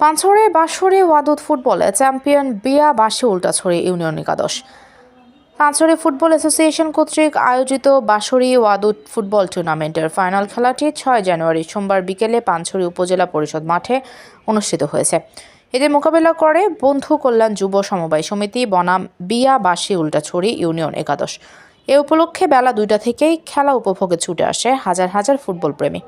পাঁচরে বাঁশরে ওয়াদুদ ফুটবলে চ্যাম্পিয়ন বিয়া বাসে উল্টাছড়ি ইউনিয়ন একাদশ। পাঁচরে ফুটবল অ্যাসোসিয়েশন কর্তৃক আয়োজিত বাঁশরি ওয়াদুদ ফুটবল টুর্নামেন্টের ফাইনাল খেলাটি ছয় জানুয়ারি সোমবার বিকেলে পাঁচছড়ি উপজেলা পরিষদ মাঠে অনুষ্ঠিত হয়েছে। এতে মোকাবেলা করে বন্ধু কল্যাণ যুব সমবায় সমিতি বনাম বিয়া বাসি উল্টাছড়ি ইউনিয়ন একাদশ। এ উপলক্ষে বেলা দুইটা থেকেই খেলা উপভোগে ছুটে আসে হাজার হাজার ফুটবল প্রেমী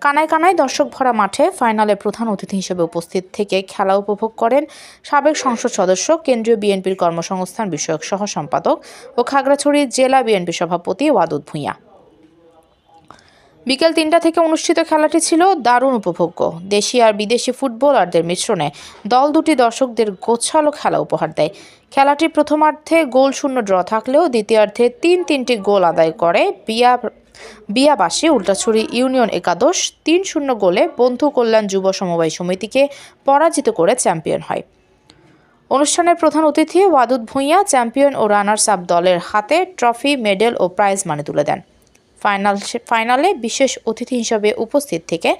কানায় কানায় দর্শক ভরা মাঠে ফাইনালে প্রধান অতিথি হিসেবে উপস্থিত থেকে খেলা উপভোগ করেন সাবেক সংসদ সদস্য, কেন্দ্রীয় বিএনপির কর্মসংস্থান বিষয়ক সহ সম্পাদক ও খাগড়াছড়ি জেলা বিএনপি সভাপতি ওয়াদুদ ভূঁইয়া। বিকেল তিনটা থেকে অনুষ্ঠিত খেলাটি ছিল দারুণ উপভোগ্য। দেশি আর বিদেশি ফুটবলারদের মিশ্রণে দল দুটি দর্শকদের গোছালো খেলা উপহার দেয়। খেলাটি প্রথমার্ধে গোল শূন্য ড্র থাকলেও দ্বিতীয়ার্ধে তিন তিনটি গোল আদায় করে বিয়া বিয়াবাসী উল্টাছড়ি ইউনিয়ন একাদশ তিন শূন্য গোলে বন্ধু কল্যাণ যুব সমবায় সমিতিকে পরাজিত করে চ্যাম্পিয়ন হয়। অনুষ্ঠানের প্রধান অতিথি ওয়াদুদ ভূঁইয়া, চ্যাম্পিয়ন ও রানার্স আপ দলের হাতে ট্রফি, মেডেল ও প্রাইজ মানি তুলে দেন। ফাইনাল ফাইনালে বিশেষ অতিথি হিসেবে উপস্থিত থেকে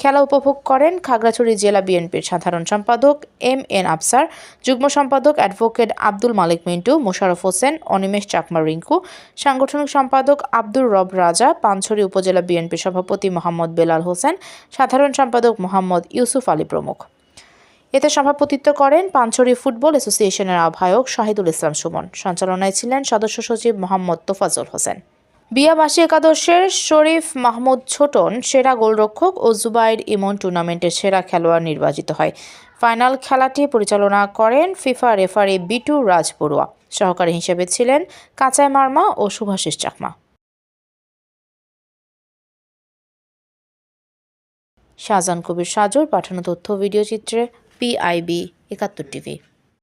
খেলা উপভোগ করেন খাগড়াছড়ি জেলা বিএনপির সাধারণ সম্পাদক এম এন আফসার, যুগ্ম সম্পাদক অ্যাডভোকেট আব্দুল মালিক মিন্টু মোশারফ হোসেন, অনিমেষ চাকমা রিঙ্কু, সাংগঠনিক সম্পাদক আব্দুর রব রাজা, পানছড়ি উপজেলা বিএনপি সভাপতি মোহাম্মদ বেলাল হোসেন, সাধারণ সম্পাদক মোহাম্মদ ইউসুফ আলী প্রমুখ। এতে সভাপতিত্ব করেন পাঞ্চরি ফুটবল অ্যাসোসিয়েশনের আহ্বায়ক শাহিদুল ইসলাম সুমন। সঞ্চালনায় ছিলেন সদস্য সচিব মোহাম্মদ তোফাজুল হোসেন। বিয়াবাসী একাদশের শরীফ মাহমুদ ছোটন সেরা গোলরক্ষক ও জুবাইর ইমন টুর্নামেন্টের সেরা খেলোয়াড় নির্বাচিত হয়। ফাইনাল খেলাটি পরিচালনা করেন ফিফা রেফারি বিটু রাজবড়ুয়া সহকারী হিসেবে ছিলেন কাঁচাই মার্মা ও শুভাশিস চাকমা। শাহজাহান কবির সাজুর পাঠানো তথ্য ভিডিও চিত্রে পিআইবি একাত্তর টিভি।